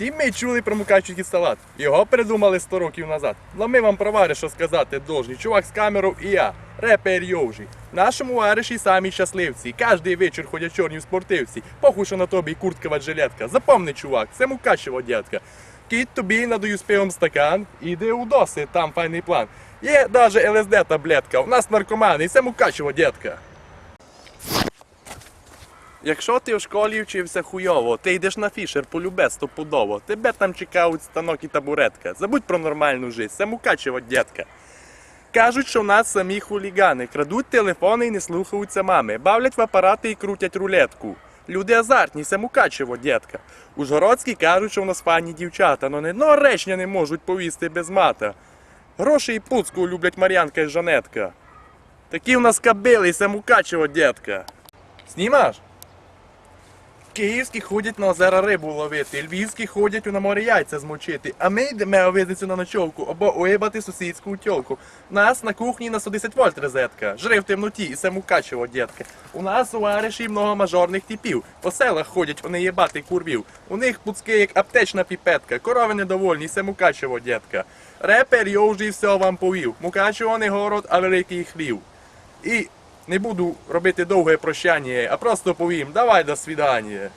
Всі ми чули про мукачівський салат. Його придумали 100 років назад. Ну ми вам про вариш, що сказати должні. Чувак з камерою і я, репер Йовжі. Нашому вариші самі щасливці. Кожний вечір ходять чорні в спортивці. Похуй, що на тобі курткова жилетка. Запомни, чувак, це мукачева дядка. Кіт тобі надаю з пивом стакан, іди у доси, там файний план. Є даже ЛСД таблетка, у нас наркомани, це мукачева дядка. Якщо ти в школі вчився хуйово, ти йдеш на фішер, полюбе стопудово. Тебе там чекають станок і табуретка. Забудь про нормальну жизнь, це мукачева дядка. Кажуть, що в нас самі хулігани, крадуть телефони і не слухаються мами, бавлять в апарати і крутять рулетку. Люди азартні, це мукачево, дядка. Ужгородські кажуть, що в нас фані дівчата, но не одного речення не можуть повісти без мата. Гроші і пуцку люблять Мар'янка і Жанетка. Такі в нас кабели, це мукачево, дядка. Знімаш? Київські ходять на озера рибу ловити, львівські ходять на море яйця змочити, а ми йдемо овизницю на ночовку або уїбати сусідську тьолку. У нас на кухні на 110 вольт розетка, жри в темноті і це мукачево. У нас у Ариші много мажорних типів. По селах ходять вони їбати курвів. У них пуцки як аптечна піпетка, корови недовольні, це мукачево, дітка. Репер Йовжі все вам повів. Мукачево не город, а великий хлів. І не буду робити довге прощання, а просто повім, давай до свидання.